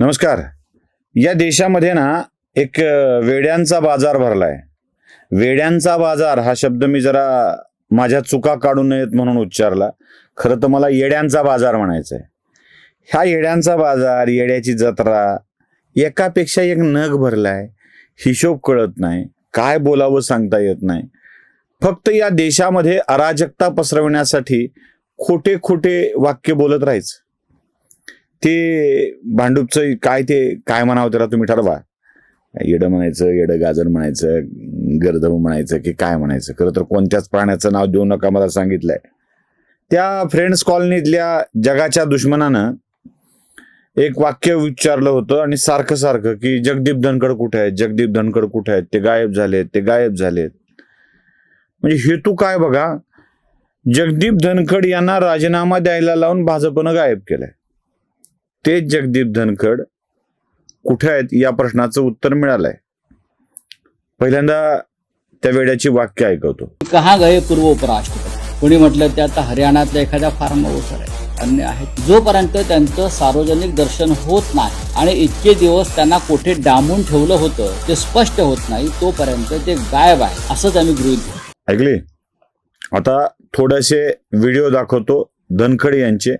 नमस्कार. या देशामध्ये ना एक वेड्यांचा बाजार भरलाय. वेड्यांचा बाजार हा शब्द मी जरा माझ्या चुका काढू नयेत म्हणून उच्चारला. खरं तर मला येड्यांचा बाजार म्हणायचं आहे ह्या येड्यांचा बाजार येड्याची जत्रा एकापेक्षा एक नग भरलाय. हिशोब कळत नाही. काय बोलावं सांगता येत नाही. फक्त या देशामध्ये अराजकता पसरवण्यासाठी खोटे खोटे वाक्य बोलत राहायचं. ते भांडूपचं काय ते काय म्हणावं त्याला तुम्ही ठरवा. येडं म्हणायचं येडं गाजर म्हणायचं गर्दव म्हणायचं की काय म्हणायचं. खरं तर कोणत्याच प्राण्याचं नाव देऊ नका मला सांगितलंय. त्या फ्रेंड्स कॉलनीतल्या जगाच्या दुश्मनानं एक वाक्य विचारलं होतं आणि सारखं सारखं की जगदीप धनखड कुठे आहेत? जगदीप धनखड कुठे आहेत? ते गायब झालेत ते गायब झालेत. म्हणजे हेतू काय बघा? जगदीप धनखड यांना राजीनामा द्यायला लावून भाजपनं गायब केलंय. तेच जगदीप धनखड कुठे आहेत या प्रश्नाचं उत्तर मिळालंय. पहिल्यांदा त्या वेड्याची वाक्य ऐकवतो. कहा गए पूर्व उपराष्ट्रपती? कोणी म्हटलं ते आता हरियाणातल्या एखाद्या फार्म हाऊसवर आहे अन्य आहेत. जोपर्यंत त्यांचं सार्वजनिक दर्शन होत नाही आणि इतके दिवस त्यांना कोठे डांबून ठेवलं होतं ते स्पष्ट होत नाही तोपर्यंत ते गायब आहे असंच आम्ही गृहीत. ऐकले? आता थोडेसे व्हिडिओ दाखवतो धनखड यांचे.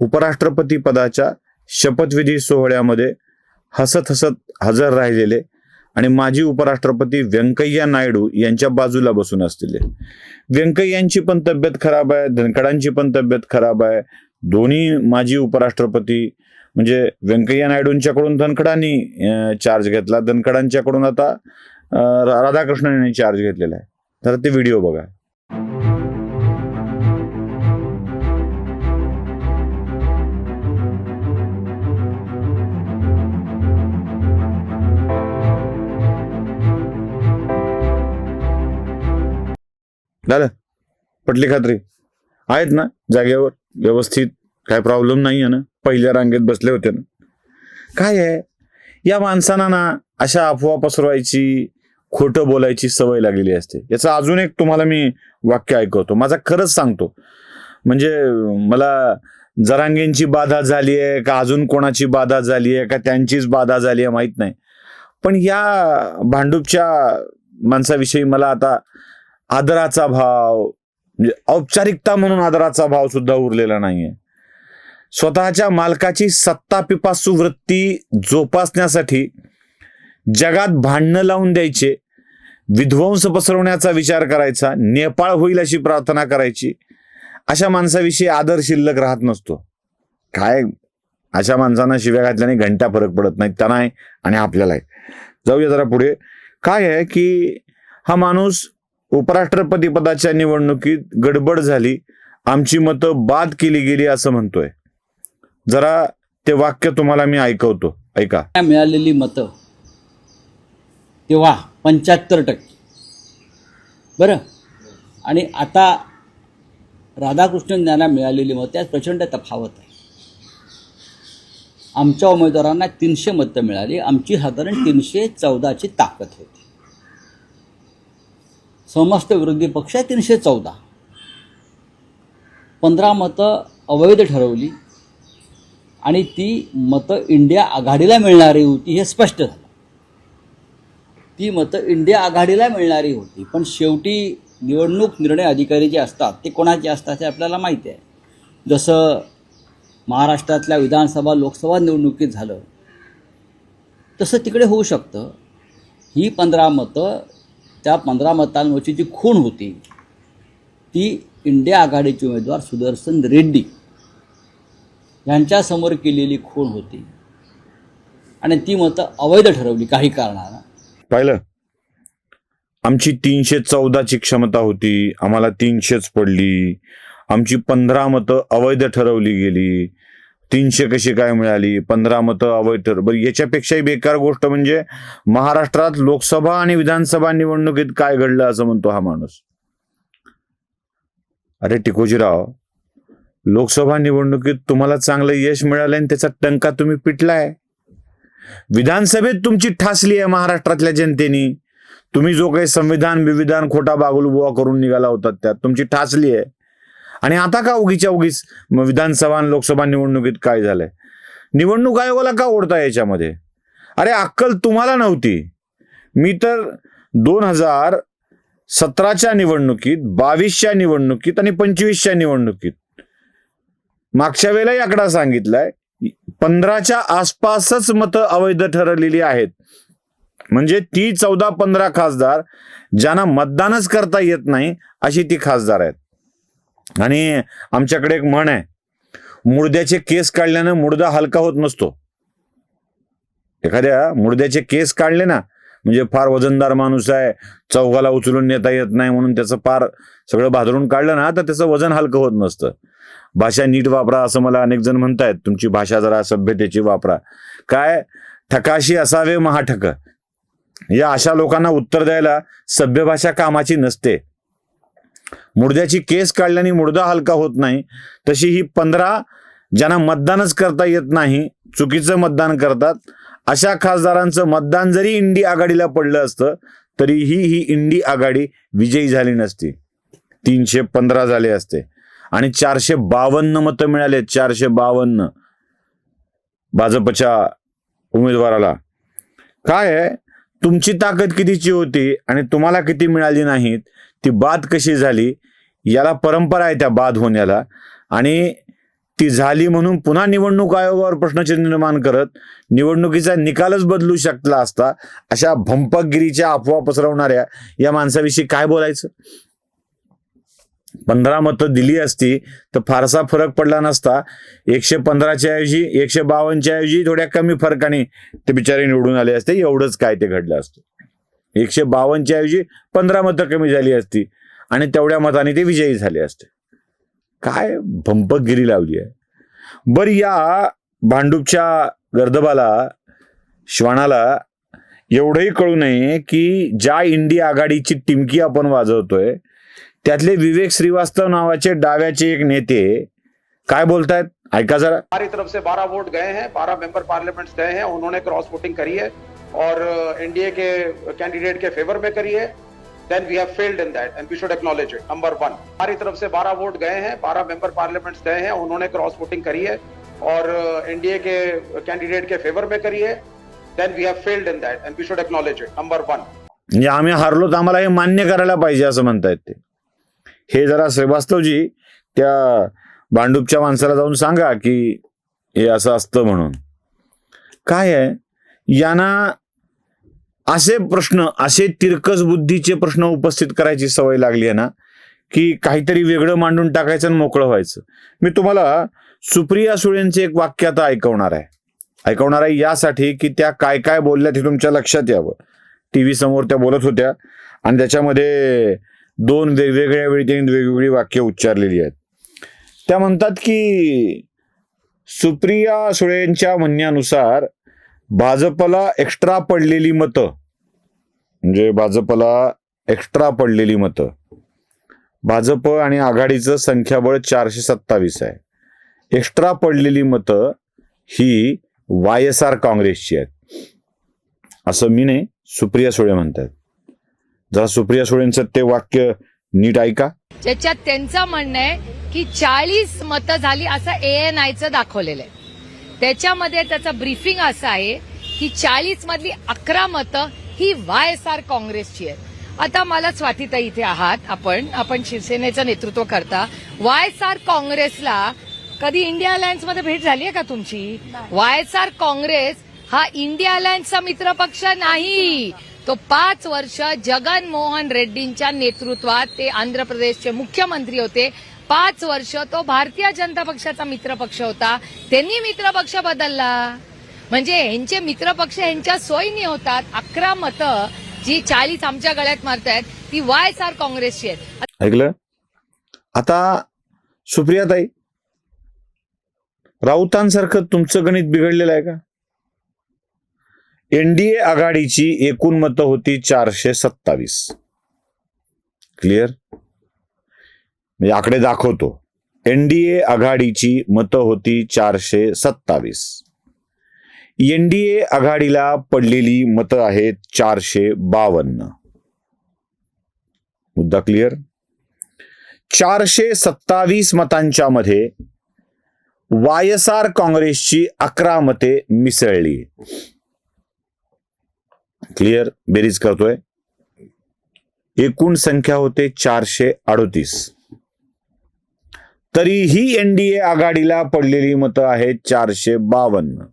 उपराष्ट्रपती पदाच्या शपथविधी सोहळ्यामध्ये हसत हसत हजर राहिलेले आणि माजी उपराष्ट्रपती व्यंकय्या नायडू यांच्या बाजूला बसून असलेले. व्यंकय्यांची पण तब्येत खराब आहे धनखडांची पण तब्येत खराब आहे. दोन्ही माजी उपराष्ट्रपती म्हणजे व्यंकय्या नायडूंच्याकडून धनखडांनी चार्ज घेतला. धनखडांच्याकडून आता अं, राधाकृष्णन यांनी चार्ज घेतलेला आहे. तर ते व्हिडिओ बघा. झालं पटली खात्री. आहेत ना जागेवर व्यवस्थित काय प्रॉब्लेम नाही आहे ना. पहिल्या रांगेत बसले होते ना. काय आहे? या माणसांना ना अशा अफवा पसरवायची खोटं बोलायची सवय लागलेली असते. याचं अजून एक तुम्हाला मी वाक्य ऐकवतो. माझा खरंच सांगतो. म्हणजे मला जरांगेंची बाधा झाली आहे का अजून कोणाची बाधा झाली आहे का त्यांचीच बाधा झाली आहे माहीत नाही. पण या भांडूपच्या माणसाविषयी मला आता आदराचा भाव म्हणजे औपचारिकता म्हणून आदराचा भाव सुद्धा उरलेला नाहीये. स्वतःच्या मालकाची सत्ता पिपासू वृत्ती जोपासण्यासाठी जगात भांडणं लावून द्यायचे विध्वंस पसरवण्याचा विचार करायचा नेपाळ होईल अशी प्रार्थना करायची अशा माणसाविषयी आदर शिल्लक राहत नसतो. काय? अशा माणसांना शिव्या घातल्याने घंटा फरक पडत नाही त्यांना आहे आणि आपल्याला आहे. जाऊया जरा पुढे. काय आहे की हा माणूस उपराष्ट्रपती पदाच्या निवडणुकीत गडबड झाली. आमची मतं बाद केली गेली असं म्हणतोय. जरा ते वाक्य तुम्हाला मी ऐकवतो. ऐका. मिळालेली मतं. तेव्हा पंच्याहत्तर टक्के. बरं? आणि आता राधाकृष्णन यांना मिळालेली मतं त्यात प्रचंड तफावत आहे. आमच्या उमेदवारांना तीनशे मतं मिळाली. आमची साधारण तीनशे चौदाची ताकद होती. समस्त विरोधी पक्ष आहे तीनशे चौदा. पंधरा मतं अवैध ठरवली आणि ती मतं इंडिया आघाडीला मिळणारी होती हे स्पष्ट झालं. ती मतं इंडिया आघाडीला मिळणारी होती पण शेवटी निवडणूक निर्णय अधिकारी जे असतात ते कोणाचे असतात हे आपल्याला माहिती आहे. जसं महाराष्ट्रातल्या विधानसभा लोकसभा निवडणुकीत झालं तसं तिकडे होऊ शकतं. ही पंधरा मतं त्या पंधरा मतांवरची जी खूण होती ती इंडिया आघाडीचे उमेदवार सुदर्शन रेड्डी यांच्यासमोर केलेली खूण होती. आणि ती मतं अवैध ठरवली काही कारणानं. पाहिलं? आमची तीनशे चौदाची क्षमता होती आम्हाला तीनशेच पडली. आमची पंधरा मतं अवैध ठरवली गेली. तीनशे कशी काय मिळाली? पंधरा मतं अवैध ठर बरं याच्यापेक्षाही बेकार गोष्ट म्हणजे महाराष्ट्रात लोकसभा आणि विधानसभा निवडणुकीत काय घडलं असं म्हणतो हा माणूस. अरे टिकोजीराव लोकसभा निवडणुकीत तुम्हाला चांगलं यश मिळालं आणि त्याचा टंका तुम्ही पिटलाय. विधानसभेत तुमची ठासली आहे महाराष्ट्रातल्या जनतेनी. तुम्ही जो काही संविधान विविधान खोटा बागुलबुवा करून निघाला होता त्यात. तुमची ठासली आहे. आणि आता का उगीच्या उगीच विधानसभा आणि लोकसभा निवडणुकीत काय झालंय? निवडणूक आयोगाला का ओढता याच्यामध्ये? अरे अक्कल तुम्हाला नव्हती. मी तर दोन हजार सतराच्या निवडणुकीत बावीसच्या निवडणुकीत आणि पंचवीसच्या निवडणुकीत मागच्या वेळेलाही आकडा सांगितलाय पंधराच्या आसपासच मतं अवैध ठरलेली आहेत. म्हणजे ती चौदा पंधरा खासदार ज्यांना मतदानच करता येत नाही अशी ती खासदार आहेत. आणि आमच्याकडे एक म्हण आहे मुर्द्याचे केस काढल्यानं मुर्दा हलका होत नसतो. एखाद्या मुर्द्याचे केस काढले ना म्हणजे फार वजनदार माणूस आहे चौघाला उचलून नेता येत नाही म्हणून त्याचं फार सगळं भादरून काढलं ना तर त्याचं वजन हलकं होत नसतं. भाषा नीट वापरा असं मला अनेक जण म्हणतायत तुमची भाषा जरा सभ्यतेची वापरा. काय? ठकाशी असावे महाठक. या अशा लोकांना उत्तर द्यायला सभ्य भाषा कामाची नसते. मुर्द्याची केस काढल्याने मुर्दा हलका होत नाही. तशी ही पंधरा ज्यांना मतदानच करता येत नाही चुकीचं मतदान करतात. अशा खासदारांचं मतदान जरी इंडी आघाडीला पडलं असतं तरीही ही इंडी आघाडी विजयी झाली नसती. तीनशे पंधरा झाले असते. आणि चारशे बावन्न मतं मिळाले चारशे बावन्न भाजपच्या उमेदवाराला. काय आहे? तुमची ताकद कितीची होती आणि तुम्हाला किती मिळाली नाहीत? ती बाद कशी झाली याला परंपरा आहे त्या बाद होण्याला. आणि ती झाली म्हणून पुन्हा निवडणूक आयोगावर प्रश्नचिन्ह निर्माण करत निवडणुकीचा निकालच बदलू शकला असता अशा भंपकगिरीच्या अफवा पसरवणाऱ्या या माणसाविषयी काय बोलायचं? पंधरा मतं दिली असती तर फारसा फरक पडला नसता. एकशे पंधराच्या ऐवजी एकशे बावन्नच्या ऐवजी थोड्या कमी फरकाने ते बिचारे निवडून आले असते एवढंच काय ते घडलं असतं. एकशे बावनच्या ऐवजी पंधरा मतं कमी झाली असती. आणि तेवढ्या मताने ते विजयी झाले असते. काय भंपकगिरी लावली आहे. बर या भांडूपच्या गर्दबाला श्वानाला एवढंही कळू नये की ज्या इंडिया आघाडीची टिमकी आपण वाजवतोय त्यातले विवेक श्रीवास्तव नावाचे डाव्याचे एक नेते काय बोलतायत? ऐका जरा. हमारी तरफ से 12 वोट गए हैं 12 मेंबर पार्लियामेंट गए हैं उन्होंने क्रॉस वोटिंग करी है। और एनडीए के कैंडिडेट के फेवर में करी है then we have failed in that and we should acknowledge it number one हमारी तरफ से 12 वोट गए हैं 12 मेंबर पार्लियामेंट गए हैं उन्होंने क्रॉस वोटिंग करी है। और एनडीए के कैंडिडेट के फेवर में करी है then we have failed in that and we should acknowledge it number one म्हणजे आम्ही हारलो तर आम्हाला हे मान्य करायला पाहिजे असं म्हणतायत ते. हे जरा श्रीवास्तवजी त्या भांडूपच्या माणसाला जाऊन सांगा की हे असं असतं म्हणून. काय आहे? यांना असे प्रश्न असे तिरकस बुद्धीचे प्रश्न उपस्थित करायची सवय लागली आहे ना की काहीतरी वेगळं मांडून टाकायचं आणि मोकळं व्हायचं. मी तुम्हाला सुप्रिया सुळेंचे एक वाक्य आता ऐकवणार आहे. ऐकवणार आहे यासाठी की त्या काय काय बोलल्या ते तुमच्या लक्षात यावं. टी व्ही समोर त्या बोलत होत्या आणि त्याच्यामध्ये दोन वेगवेगळ्या वेळी त्यांनी वेगवेगळी वाक्य उच्चारलेली आहेत. त्या म्हणतात की सुप्रिया सुळेंच्या म्हणण्यानुसार भाजपला एक्स्ट्रा पडलेली मतं. म्हणजे भाजपला एक्स्ट्रा पडलेली मतं. भाजप आणि आघाडीचं संख्याबळ चारशे सत्तावीस आहे. एक्स्ट्रा पडलेली मतं ही वाय एस आर काँग्रेसची आहेत. असं मी नाही सुप्रिया सुळे म्हणतात जरा सुप्रिया सुळेंचं ते वाक्य नीट ऐका. ज्याच्यात त्यांचं म्हणणं आहे की चाळीस मतं झाली असं ए एन आयचं दाखवलेलं आहे. त्याच्यामध्ये त्याचं ब्रीफिंग असं आहे की चाळीस मधली अकरा मतं ही वाय एस आर काँग्रेसची आहेत. आता मला स्वातीताई इथे आहात. आपण आपण शिवसेनेचं नेतृत्व करता. वाय एस आर काँग्रेसला कधी इंडिया अलायन्समध्ये भेट झाली आहे का तुमची? वाय एस आर काँग्रेस हा इंडिया अलायन्सचा मित्रपक्ष नाही. तो पाच वर्ष जगन मोहन रेड्डींच्या नेतृत्वात ते आंध्र प्रदेशचे मुख्यमंत्री होते. पाच वर्ष तो भारतीय जनता पक्षाचा मित्रपक्ष होता. त्यांनी मित्रपक्ष बदलला. म्हणजे यांचे मित्रपक्ष यांच्या सोयीनी होतात. अकरा मतं जी चाळीस आमच्या गळ्यात मारतायत ती वाय एस आर काँग्रेसची आहेत. ऐकलं? आता सुप्रियाताई राऊतांसारखं तुमचं गणित बिघडलेलं आहे का? एनडीए आघाडीची एकूण मतं होती चारशे सत्तावीस. क्लिअर म्हणजे आकडे दाखवतो. एनडीए आघाडीची मतं होती चारशे सत्तावीस. एनडीए आघाडीला पडलेली मतं आहेत चारशे बावन्न. मुद्दा क्लिअर चारशे सत्तावीस मतांच्या मध्ये वाय एस आर काँग्रेसची अकरा मते मिसळली. क्लिअर बेरीज करतोय. एकूण संख्या होते चारशे अडोतीस. तरीही एनडीए आघाडीला पडलेली मतं आहेत चारशे बावन्न.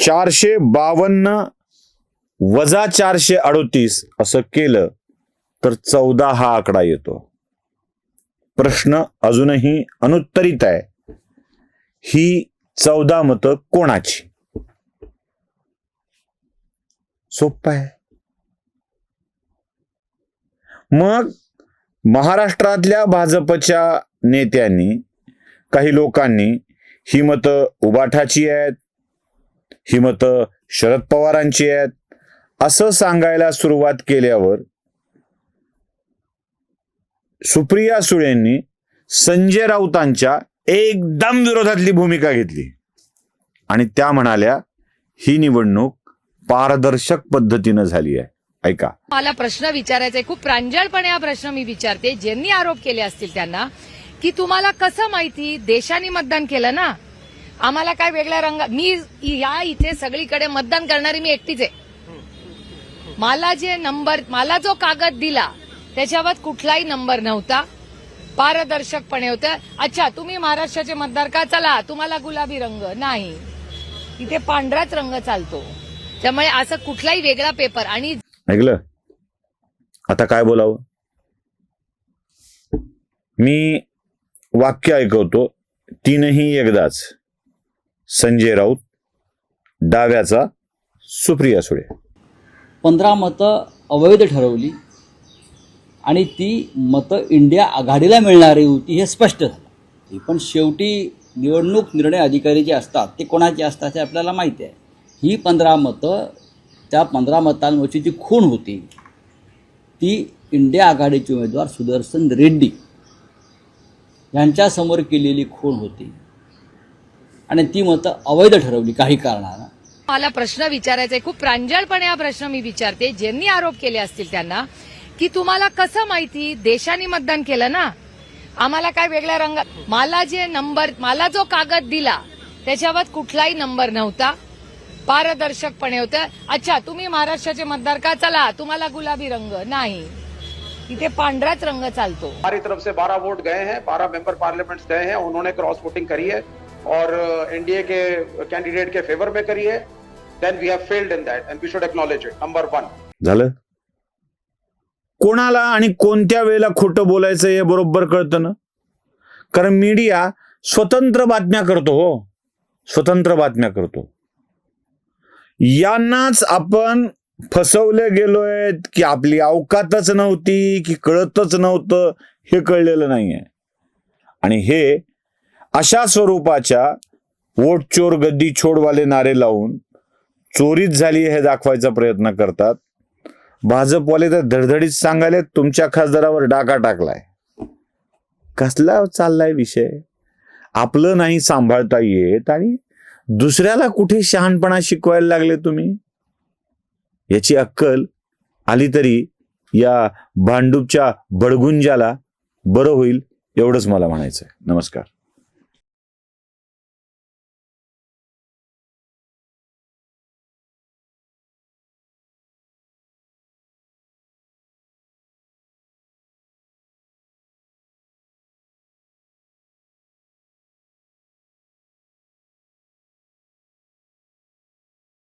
चारशे बावन्न वजा चारशे अडोतीस असं केलं तर चौदा हा आकडा येतो. प्रश्न अजूनही अनुत्तरित आहे. ही चौदा मतं कोणाची? सोपं आहे. मग महाराष्ट्रातल्या भाजपच्या नेत्यांनी काही लोकांनी ही मतं उबाठाची आहेत ही मतं शरद पवारांची आहेत असं सांगायला सुरुवात केल्यावर सुप्रिया सुळेंनी संजय राऊतांच्या एकदम विरोधातली भूमिका घेतली. आणि त्या म्हणाल्या ही निवडणूक पारदर्शक पद्धतीनं झाली आहे. ऐका. मला प्रश्न विचारायचा आहे. खूप प्रांजळपणे हा प्रश्न मी विचारते. ज्यांनी आरोप केले असतील त्यांना की तुम्हाला कसं माहिती? देशाने मतदान केलं ना? आम्हाला काय वेगळ्या रंग? मी या इथे सगळीकडे मतदान करणारी मी एकटीच आहे. मला जे नंबर मला जो कागद दिला त्याच्यावर कुठलाही नंबर नव्हता. पारदर्शकपणे होतं. अच्छा तुम्ही महाराष्ट्राचे मतदार का? चला तुम्हाला गुलाबी रंग. नाही. इथे पांढराच रंग चालतो. त्यामुळे असं कुठलाही वेगळा पेपर. आणि ऐकलं? आता काय बोलावं? मी वाक्य ऐकवतो तीनही एकदाच. संजय राऊत डाव्याचा सुप्रिया सुळे. पंधरा मतं अवैध ठरवली आणि ती मतं इंडिया आघाडीला मिळणारी होती हे स्पष्ट झालं. पण शेवटी निवडणूक निर्णय अधिकारी जे असतात ते कोणाचे असतात हे आपल्याला माहिती आहे. ही पंधरा मतं त्या पंधरा मतांवरची जी खूण होती. ती इंडिया आघाडीचे उमेदवार सुदर्शन रेड्डी यांच्यासमोर केलेली खूण होती. आणि ती मतं अवैध ठरवली काही कारणानं. मला प्रश्न विचारायचा आहे. खूप प्रांजळपणे हा प्रश्न मी विचारते. ज्यांनी आरोप केले असतील त्यांना की तुम्हाला कसं माहिती? देशाने मतदान केलं ना? आम्हाला काय वेगळ्या रंगात मला जे नंबर मला जो कागद दिला त्याच्यावर कुठलाही नंबर नव्हता. पारदर्शकपणे होतं अच्छा तुम्ही महाराष्ट्राचे मतदार का? चला तुम्हाला गुलाबी रंग. नाही. इथे पांढराच रंग चालतो. हमारी तरफ से 12 वोट गए हैं 12 मेंबर पार्लियामेंट्स गए हैं उन्होंने क्रॉस वोटिंग करी है और एनडीए के कैंडिडेट के फेवर में करी है. Then we have failed in that and we should acknowledge it number one झालं? कोणाला आणि कोणत्या वेळेला खोटं बोलायचं हे बरोबर कळतं ना? कारण मीडिया स्वतंत्र बातम्या करतो हो. स्वतंत्र बातम्या करतो. यांनाच आपण फसवले गेलोय की आपली अवकातच नव्हती की कळतच नव्हतं हे कळलेलं नाहीये. आणि हे अशा स्वरूपाच्या वोट चोर गद्दी छोडवाले नारे लावून चोरीच झाली हे दाखवायचा प्रयत्न करतात. भाजपवाले तर धडधडीत सांगायले तुमच्या खासदारावर डाका टाकलाय. कसला चाललाय विषय? आपलं नाही सांभाळता येत आणि दुसऱ्याला कुठे शहाणपणा शिकवायला लागले तुम्ही? याची अक्कल आली तरी या भांडूपच्या बडगुंजाला बरं होईल एवढंच मला म्हणायचंय. नमस्कार.